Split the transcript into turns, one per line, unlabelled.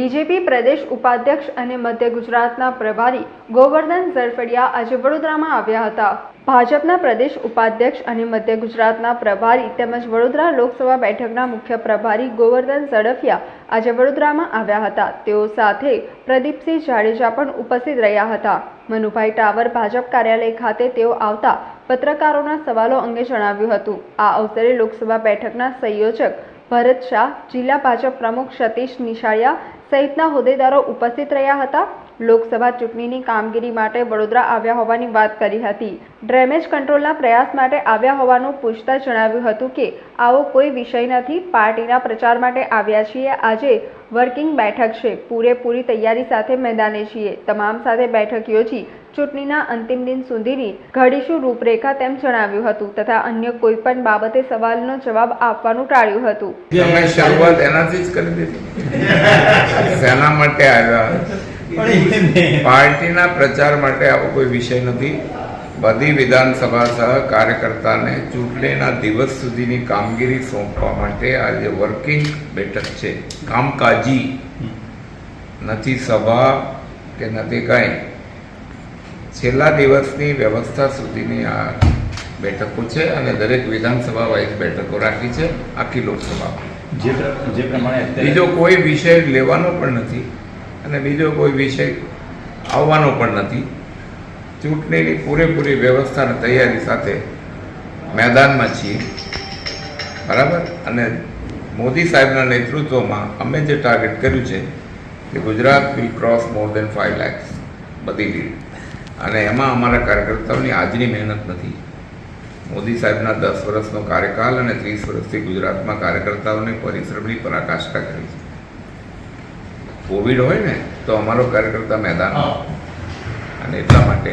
પ્રદેશ ઉપાધ્યક્ષ અને મધ્ય ગુજરાતના પ્રભારી ગોવર્ધન ઝરફડિયા આજે વડોદરામાં આવ્યા હતા. ભાજપના પ્રદેશ ઉપાધ્યક્ષ અને મધ્ય ગુજરાતના પ્રભારી તેમજ વડોદરા લોકસભા બેઠકના મુખ્ય પ્રભારી ગોવર્ધન ઝડફિયા આજે વડોદરામાં આવ્યા હતા. તેઓ સાથે પ્રદીપસિંહ જાડેજા પણ ઉપસ્થિત રહ્યા હતા. મનુભાઈ ટાવર ભાજપ કાર્યાલય ખાતે તેઓ આવતા પત્રકારોના સવાલો અંગે જણાવ્યું હતું. આ અવસરે લોકસભા બેઠકના સંયોજક ભરત શાહ, જિલ્લા ભાજપ પ્રમુખ સતીશ નિશાળિયા સહિતના હોદ્દેદારો ઉપસ્થિત રહ્યા હતા. લોકસભા ચૂંટણીની કામગીરી માટે વડોદરા આવ્યા હોવાની વાત કરી હતી. ડ્રેમેજ કંટ્રોલના પ્રયાસ માટે આવ્યા હોવાનું પૂછતા જણાવ્યું હતું કે, આવો કોઈ વિષય નથી, પાર્ટીના પ્રચાર માટે આવ્યા છીએ. આજે વર્કિંગ બેઠક છે. પૂરેપૂરી તૈયારી સાથે મેદાને છીએ. તમામ સાથે બેઠક યોજી ચૂંટણીના અંતિમ દિન સુધીની ઘડીશું રૂપરેખા તેમ જણાવ્યું હતું તથા અન્ય કોઈ પણ બાબતે સવાલનો જવાબ આપવાનું ટાળ્યું હતું.
તમે શરૂઆત એનાથી જ કરી દીધી. સેના માટે આવ્યા. પાર્ટીના પ્રચાર માટે આવો કોઈ વિષય નથી. બધી વિધાનસભા સહ કાર્યકર્તાને ચૂંટણીના દિવસ સુધીની કામગીરી સોંપવા માટે આજે વર્કિંગ બેઠક છે. કામકાજી. નથી સભા કે નથી કાંઈ. છેલ્લા દિવસની વ્યવસ્થા સુધીની આ બેઠકો છે અને દરેક વિધાનસભા વાઇઝ બેઠકો રાખી છે આખી લોકસભા.
જે પ્રમાણે
બીજો કોઈ વિષય લેવાનો પણ નથી અને બીજો કોઈ વિષય આવવાનો પણ નથી. ચૂંટણીની પૂરેપૂરી વ્યવસ્થા અને તૈયારી સાથે મેદાનમાં છીએ. બરાબર? અને મોદી સાહેબના નેતૃત્વમાં અમે જે ટાર્ગેટ કર્યું છે કે Gujarat will cross more than five lakhs બધી લીડ અને એમાં અમારા કાર્યકર્તાઓની આજની મહેનત નથી. મોદી સાહેબના દસ વર્ષનો કાર્યકાલ અને ત્રીસ વર્ષથી ગુજરાતમાં કાર્યકર્તાઓને પરિશ્રમની પરાકાષ્ઠા કરી છે. કોવિડ હોય ને તો અમારો કાર્યકર્તા મેદાન અને એટલા માટે